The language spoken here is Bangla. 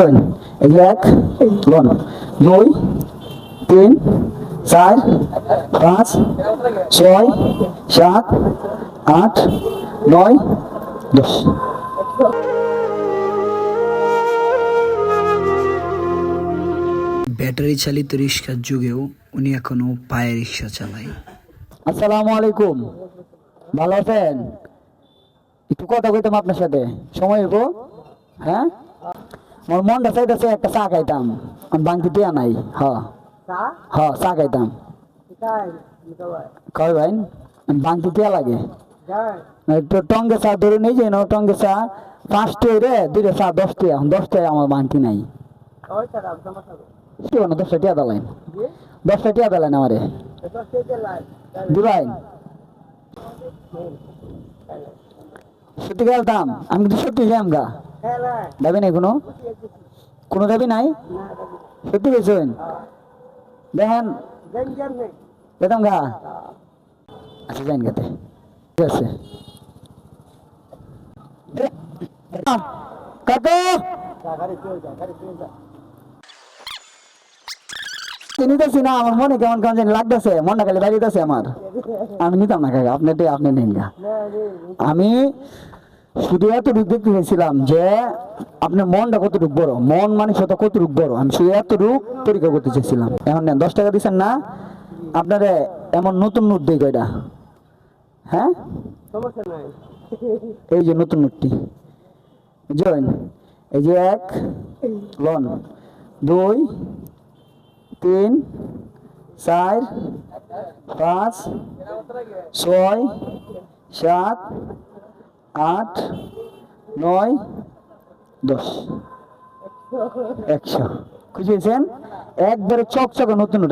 এই যে এক লন। দুই তিন চার পাঁচ ছয় সাত আট নয় দশ। ব্যাটারি চালিত রিক্সার যুগেও উনি এখনও পায়ে রিক্সা চালায়। আসসালামু আলাইকুম। ভালো আছেন? একটু কথা কইতাম আপনার সাথে। সময় হ্যাঁ? আমার মনটা চাইতেছে একটা চা খাইতাম। আমি বাংতি টিয়া নাই। হ। হ চা খাইতাম। কয় ভাই বাংতি টিয়া লাগে। তো টঙ্গে চা ধরে নিয়ে যাই না টঙ্গে চা পাঁচটা রে দুইটা চা দশটা এখন দশটায় আমার বাংতি নাই কি বলো দশটা টিয়া দালাইন দশটা টিয়া দালাইন আমারে দিবাই সত্যি গেলতাম আমি কিন্তু সত্যি যাই আমগা দাবি নাই কোনো? কোনো দাবি নাই? সত্যি গেছেন দেখেন যেতাম গা। আচ্ছা যাইন গাতে ঠিক আছে। নিতেছি না আমার মনে কেমন কেমন জানি লাগতেছে, মনটা খালি বাড়িতেছে আমার। আমি নিতাম না কাকা আপনি নিন গা। আমি শুধু এতটুকু দেখতে চাইছিলাম যে আপনার মনটা কতটুকু বড়? মন মানসিকতা কতটুকু বড়? আমি শুধু এতটুকু পরীক্ষা করতে চেয়েছিলাম এখন নেন দশ টাকা দিচ্ছেন না? আপনারে এমন নতুন নোট দিই কয়টা? হ্যাঁ? এই যে নতুন নোটটি। জয়েন। এই যে এক লন। দুই তিন চার পাঁচ ছয় সাত আট নয় দশ। একশো। খুঁজেছেন একবারে চকচকে নতুন